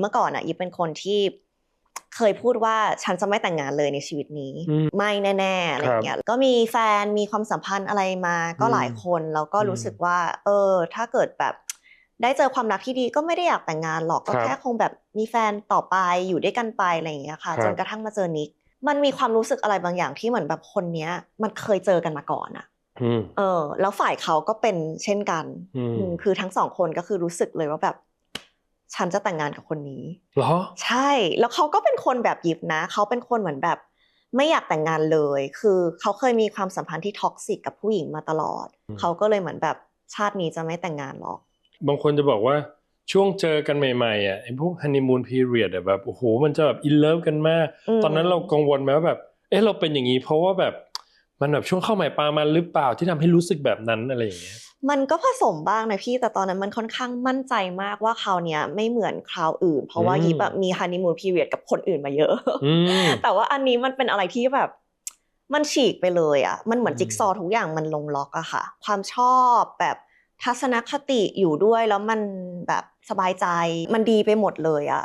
เมื่อก่อนอะยิปเป็นคนที่เคยพูดว่าฉันจะไม่แต่งงานเลยในชีวิตนี้อืมไม่แน่ๆอะไรอย่างเงี้ยก็มีแฟนมีความสัมพันธ์อะไรมาก็หลายคนแล้วก็รู้สึกว่า เออ ถ้าเกิดแบบได้เจอความรักที่ดีก็ไม่ได้อยากแต่งงานหรอกก็ครับแค่คงแบบมีแฟนต่อไปอยู่ด้วยกันไปอะไรอย่างเงี้ยค่ะครับจนกระทั่งมาเจอนิกมันมีความรู้สึกอะไรบางอย่างที่เหมือนแบบคนเนี้ย มันเคยเจอกันมาก่อนอะอืมเออ แล้วฝ่ายเขาก็เป็นเช่นกันอืมอืมคือทั้งสองคนก็คือรู้สึกเลยว่าแบบ ฉันจะแต่งงานกับคนนี้เหรอใช่แล้วเขาก็เป็นคนแบบยิบนะเขาเป็นคนเหมือนแบบไม่อยากแต่งงานเลย คือเขาเคยมีความสัมพันธ์ที่ท็อกซิกกับผู้หญิงมาตลอดอืมเขาก็เลยเหมือนแบบชาตินี้จะไม่แต่งงานหรอก บางคนจะบอกว่าช่วงเจอกันใหม่ๆอะไอ้พวกฮันนีมูนพีเรียดอะแบบโอ้โหมันจะแบบอินเลิฟกันมากอืมตอนนั้นเรากังวลไหมว่าแบบ เอ๊ะเราเป็นอย่างนี้เพราะว่าแบบมันแบบช่วงเข้าใหม่ปลามันหรือเปล่าที่ทำให้รู้สึกแบบนั้นอะไรอย่างเงี้ย มันก็ผสมบ้างนะพี่แต่ตอนนั้นมันค่อนข้างมั่นใจมากว่าคราวเนี้ยไม่เหมือนคราวอื่น เพราะว่าอืมยิบแบบมีฮันนีมูนพีเรียดกับคนอื่นมาเยอะอืมแต่ว่าอันนี้มันเป็นอะไรที่แบบมันฉีกไปเลยอะมันเหมือนอืมจิ๊กซอว์ทุกอย่างมันลงล็อกอะค่ะ ความชอบแบบทัศนคติอยู่ด้วยแล้วมันแบบสบายใจ มันดีไปหมดเลยอะ